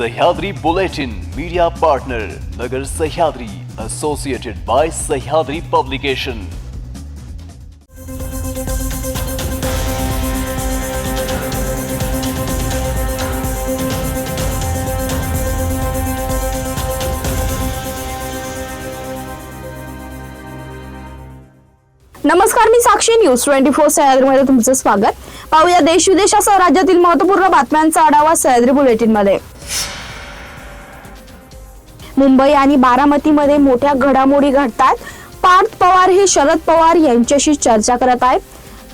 Sahyadri Bulletin, media partner Nagar Sahyadri associated by Sahyadri publication नमस्कार मी Sakshi news twenty four सह्याद्रीमध्ये तुमचं स्वागत. पाहूया देश विदेशासह राज्यातील महत्त्वपूर्ण बातम्यांचा आढावा सह्याद्री बुलेटिनमध्ये मुंबई आणि बारामतीमध्ये मोठ्या घडामोडी घडतात. पार्थ पवार हे शरद पवार यांच्याशी चर्चा करत आहेत.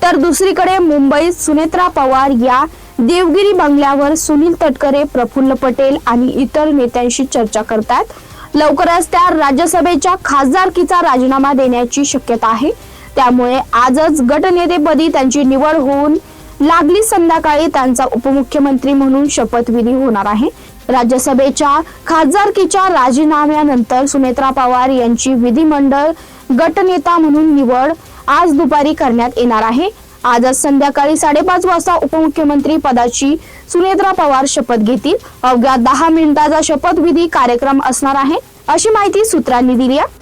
तर दुसरीकडे मुंबईत सुनेत्रा पवार या देवगिरी बंगल्यावर सुनील तटकरे प्रफुल्ल पटेल आणि इतर नेत्यांशी चर्चा करतात. लवकरच त्या राज्यसभेच्या खासदारकीचा राजीनामा देण्याची शक्यता आहे. त्यामुळे आजच गटनेतेपदी त्यांची निवड होऊन लागली संध्याकाळी त्यांचा उपमुख्यमंत्री म्हणून शपथविधी होणार आहे. राज्यसभेच्या खासदारकीच्या राजीनाम्यानंतर सुनेत्रा पवार यांची विधिमंडळ गटनेता म्हणून निवड आज दुपारी करण्यात येणार आहे. आजच संध्याकाळी साडेपाच वाजता उपमुख्यमंत्री पदाची सुनेत्रा पवार शपथ घेतील. अवघ्या दहा मिनिटाचा शपथविधी कार्यक्रम असणार आहे. अशी माहिती सूत्रांनी दिली आहे.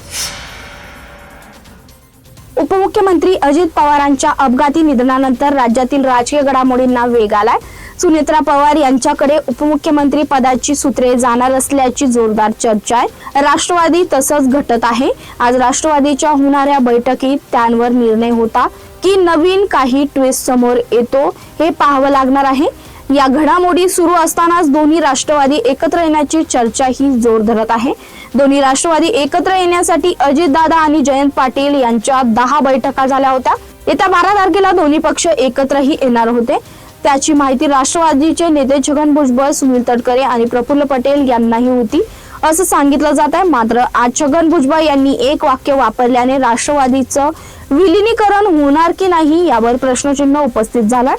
उपमुख्यमंत्री अजित पवारांच्या अपघाती निधनानंतर राज्यातील राजकीय घडामोडींना वेग आलाय. सुनेत्रा पवार यांच्याकडे उपमुख्यमंत्री पदाची सूत्रे जाणार असल्याची जोरदार चर्चा आहे. राष्ट्रवादी तसंच घटत आहे. आज राष्ट्रवादीच्या होणाऱ्या बैठकीत त्यांवर निर्णय होता की नवीन काही ट्विस्ट समोर येतो हे पाहावं लागणार आहे. या घडामोडी सुरू असतानाच दोन्ही राष्ट्रवादी एकत्र येण्याची चर्चा ही जोर धरत आहे. दोन्ही राष्ट्रवादी एकत्र येण्यासाठी अजितदादा आणि जयंत पाटील यांच्या दहा बैठका झाल्या होत्या. येत्या बारा तारखेला दोन्ही पक्ष एकत्रही येणार होते. त्याची माहिती राष्ट्रवादीचे नेते छगन भुजबळ सुनील तटकरे आणि प्रफुल्ल पटेल यांनाही होती. असं सांगितलं जात आहे. मात्र आज छगन भुजबळ यांनी एक वाक्य वापरल्याने राष्ट्रवादीचं विलिनीकरण होणार की नाही यावर प्रश्नचिन्ह उपस्थित झालाय.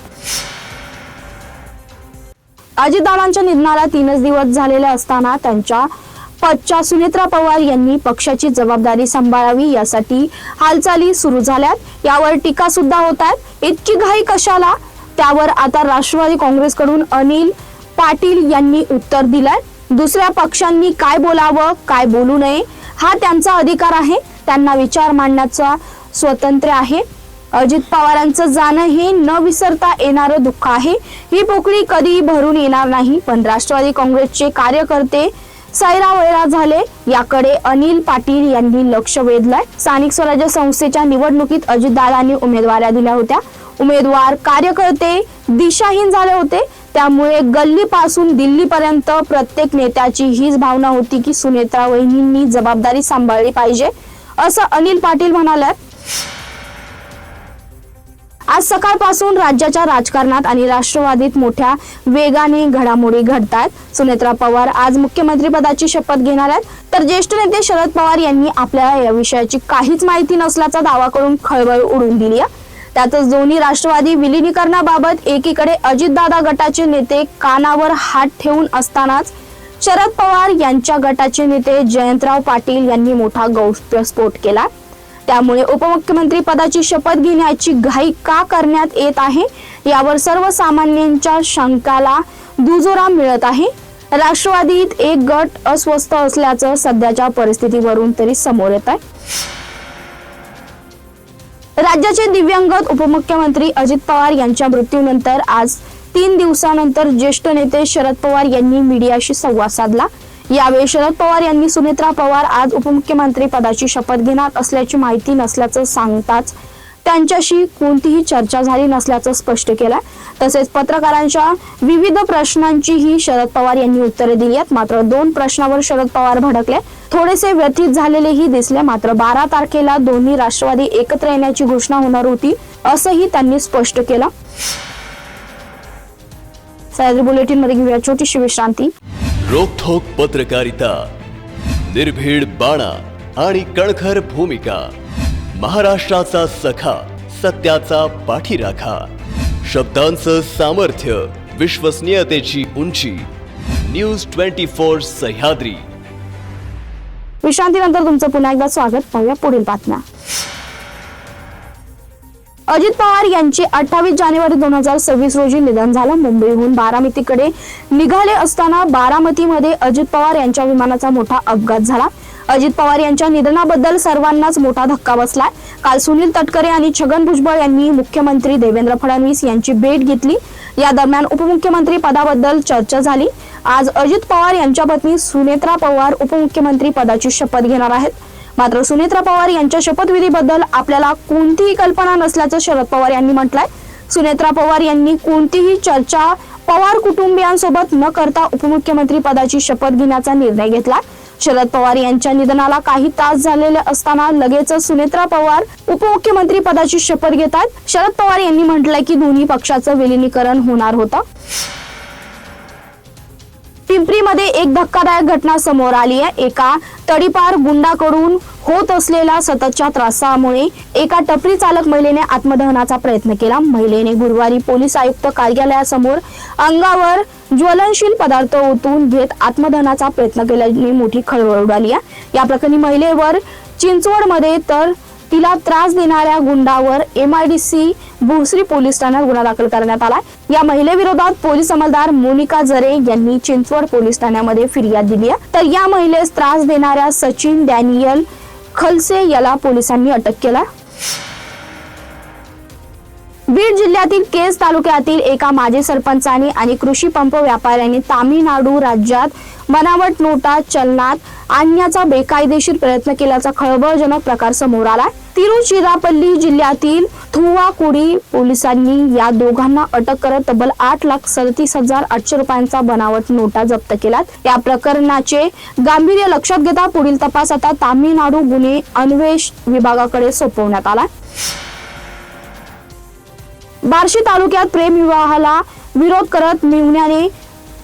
अजितदादांच्या निधनाला तीनच दिवस झालेले असताना त्यांच्या पदच्या सुनेत्रा पवार यांनी पक्षाची जबाबदारी सांभाळावी यासाठी हालचाली सुरू झाल्यात. यावर टीका सुद्धा होत आहेत इतकी घाई कशाला? त्यावर आता राष्ट्रवादी काँग्रेसकडून अनिल पाटील यांनी उत्तर दिलंय. दुसऱ्या पक्षांनी काय बोलावं काय बोलू नये हा त्यांचा अधिकार आहे. त्यांना विचार मांडण्याचा स्वतंत्र आहे. अजित पवारांचं जाणं हे न विसरता येणारं दुःख आहे. ही पोकळी कधीही भरून येणार नाही. पण राष्ट्रवादी काँग्रेसचे कार्यकर्ते सैरावैरा झाले. याकडे अनिल पाटील यांनी लक्ष वेधलंय. स्थानिक स्वराज्य संस्थेच्या निवडणुकीत अजितदादांनी उमेदवाऱ्या दिल्या होत्या. उमेदवार कार्यकर्ते दिशाहीन झाले होते. त्यामुळे गल्लीपासून दिल्लीपर्यंत प्रत्येक नेत्याची हीच भावना होती की सुनेत्रा वहिनींनी जबाबदारी सांभाळली पाहिजे असं अनिल पाटील म्हणाल्यात आज सकाळपासून राज्याच्या राजकारणात आणि राष्ट्रवादीत मोठ्या वेगाने घडामोडी घडतात सुनेत्रा पवार आज मुख्यमंत्री पदाची शपथ घेणार आहेत. तर ज्येष्ठ नेते शरद पवार यांनी आपल्याला या विषयाची काहीच माहिती नसल्याचा दावा करून खळबळ उडवून दिली आहे त्यातच दोन्ही राष्ट्रवादी विलिनीकरणाबाबत एकीकडे अजितदादा गटाचे नेते कानावर हात ठेवून असतानाच शरद पवार यांच्या गटाचे नेते जयंतराव पाटील यांनी मोठा गौप्यस्फोट केला. त्यामुळे उपमुख्यमंत्री पदाची शपथ घेण्याची घाई का करण्यात येत आहे? यावर सर्वसामान्यांच्या शंकाला दुजोरा मिळत आहे. राष्ट्रवादीत एक गट अस्वस्थ असल्याचं सध्याच्या परिस्थितीवरून तरी समोर येत आहे. राज्याचे दिव्यांगत उपमुख्यमंत्री अजित पवार यांच्या मृत्यूनंतर आज तीन दिवसानंतर ज्येष्ठ नेते शरद पवार यांनी मीडियाशी संवाद साधला. यावेळी शरद पवार यांनी सुनेत्रा पवार आज उपमुख्यमंत्री पदाची शपथ घेणार असल्याची माहिती नसल्याचं सांगताच त्यांच्याशी कोणतीही चर्चा झाली नसल्याचं स्पष्ट केलं तसेच पत्रकारांच्या विविध प्रश्नांचीही शरद पवार यांनी उत्तरे दिली आहेत मात्र दोन प्रश्नावर शरद पवार भडकले. थोडेसे व्यथित झालेलेही दिसले. मात्र बारा तारखेला दोन्ही राष्ट्रवादी एकत्र येण्याची घोषणा होणार होती असंही त्यांनी स्पष्ट केलं. सह्याद्री बुलेटिनमध्ये घेऊया छोटीशी विश्रांती. रोखोक पत्रकारिता निर्भीड बाणा आणि कणखर भूमिका. महाराष्ट्राचा सखा सत्याचा पाठीराखा. शब्दांचं सामर्थ्य विश्वसनीयतेची उंची. News twenty four Sahyadri. विश्रांतीनंतर तुमचं पुन्हा एकदा स्वागत. पाहूया पुढील बातम्या. अजित पवार यांचे अठ्ठावीस जानेवारी दोन हजार सव्वीस रोजी निधन झालं. मुंबईहून बारामतीकडे निघाले असताना बारामतीमध्ये अजित पवार यांच्या विमानाचा मोठा अपघात झाला. अजित पवार यांच्या निधनाबद्दल सर्वांनाच मोठा धक्का बसलाय. काल सुनील तटकरे आणि छगन भुजबळ यांनी मुख्यमंत्री देवेंद्र फडणवीस यांची भेट घेतली. या दरम्यान उपमुख्यमंत्री पदाबद्दल चर्चा झाली. आज अजित पवार यांच्या पत्नी सुनेत्रा पवार उपमुख्यमंत्री पदाची शपथ घेणार आहेत. मात्र सुनेत्रा पवार यांच्या शपथविधीबद्दल आपल्याला कोणतीही कल्पना नसल्याचं शरद पवार यांनी म्हटलंय. सुनेत्रा पवार यांनी कोणतीही चर्चा पवार कुटुंबियांसोबत न करता उपमुख्यमंत्री पदाची शपथ घेण्याचा निर्णय घेतला. शरद पवार यांच्या निधनाला काही तास झालेले असताना लगेच सुनेत्रा पवार उपमुख्यमंत्री पदाची शपथ घेतात. शरद पवार यांनी म्हटलंय की दोन्ही पक्षाचं विलिनीकरण होणार होतं. पिंपरीमध्ये एक धक्कादायक घटना समोर आली आहे. एका तडीपार गुंडाकडून होत असलेल्या सततच्या त्रासामुळे एका टपरी चालक महिलेने आत्मदहनाचा प्रयत्न केला. महिलेने गुरुवारी पोलीस आयुक्त कार्यालयासमोर अंगावर ज्वलनशील पदार्थ ओतून घेत आत्मदहनाचा प्रयत्न केल्याने मोठी खळबळ उडाली. या प्रकरणी महिलेवर चिंचवडमध्ये तर तिला त्रास देणाऱ्या गुंडावर एम आयडीसी भोसरी पोलीस ठाण्यात गुन्हा दाखल करण्यात आला. या महिलेविरोधात पोलीस अंमलदार मोनिका जरे यांनी चिंचवड पोलीस ठाण्यामध्ये फिर्याद दिली आहे. तर या महिलेस त्रास देणाऱ्या सचिन डॅनियल खलसे याला पोलिसांनी अटक केला. बीड जिल्ह्यातील केज तालुक्यातील एका माजी सरपंचाने आणि कृषी पंप व्यापाऱ्यांनी तामिळनाडू राज्यात बनावट नोटा चलनात आणण्याचा बेकायदेशीर प्रयत्न केल्याचा खळबळजनक प्रकार समोर आला तिरुचिरापल्ली जिल्ह्यातील थुवाकुडी पोलिसांनी या दोघांना अटक करत तब्बल आठ लाख सदतीस हजार आठशे रुपयांचा बनावट नोटा जप्त केला या प्रकरणाचे गांभीर्य लक्षात घेता पुढील तपास आता तामिळनाडू गुन्हे अन्वेष विभागाकडे सोपवण्यात आला बार्शी तालुक्यात प्रेमविवाहाला विरोध करत मिवण्याने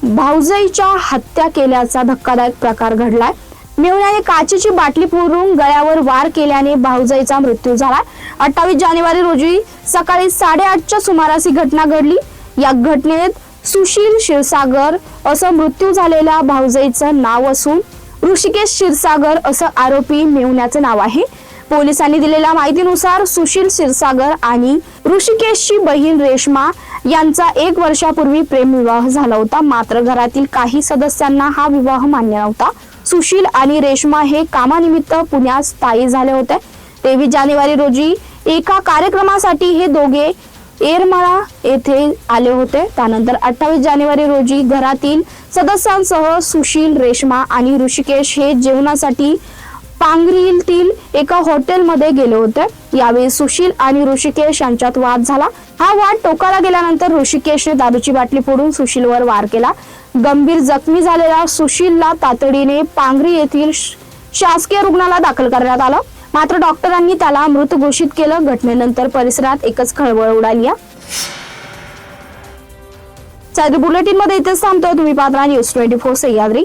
भाऊजाईच्या हत्या केल्याचा धक्कादायक प्रकार घडलाय. मिवण्याने काचेची बाटली पुरून गळ्यावर वार केल्याने भाऊजाईचा मृत्यू झाला अठ्ठावीस जानेवारी रोजी सकाळी साडेआठच्या सुमारास ही घटना घडली. या घटनेत सुशील क्षीरसागर असं मृत्यू झालेल्या भाऊजाईचं नाव असून ऋषिकेश क्षीरसागर असं आरोपी मिळवण्याचं नाव आहे. पोलिसांनी दिलेल्या माहितीनुसार सुशील क्षीरसागर आणि ऋषिकेशची बहीण रेश्मा यांचा एक वर्षापूर्वी प्रेम विवाह झाला होता. मात्र घरातील काही सदस्यांना हा विवाह मान्य नव्हता. सुशील आणि रेश्मा हे कामानिमित्त पुण्यात स्थायी झाले होते. तेवीस जानेवारी रोजी एका कार्यक्रमासाठी हे दोघे येरमाळा येथे आले होते. त्यानंतर अठ्ठावीस जानेवारी रोजी घरातील सदस्यांसह सुशील रेश्मा आणि ऋषिकेश हे जेवणासाठी पांगरीतील एका हॉटेलमध्ये गेले होते. यावेळी सुशील आणि ऋषिकेश यांच्यात वाद झाला. हा वाद टोकाला गेल्यानंतर ऋषिकेशने दारूची बाटली फोडून सुशीलवर वार केला. गंभीर जखमी झालेल्या सुशीलला तातडीने पांगरी येथील शासकीय रुग्णाला दाखल करण्यात आलं. मात्र डॉक्टरांनी त्याला मृत घोषित केलं. घटनेनंतर परिसरात एकच खळबळ उडाली. बुलेटिनमध्ये इथेच थांबतो तुम्ही पात्रा न्यूज ट्वेंटी फोर सह्याद्री.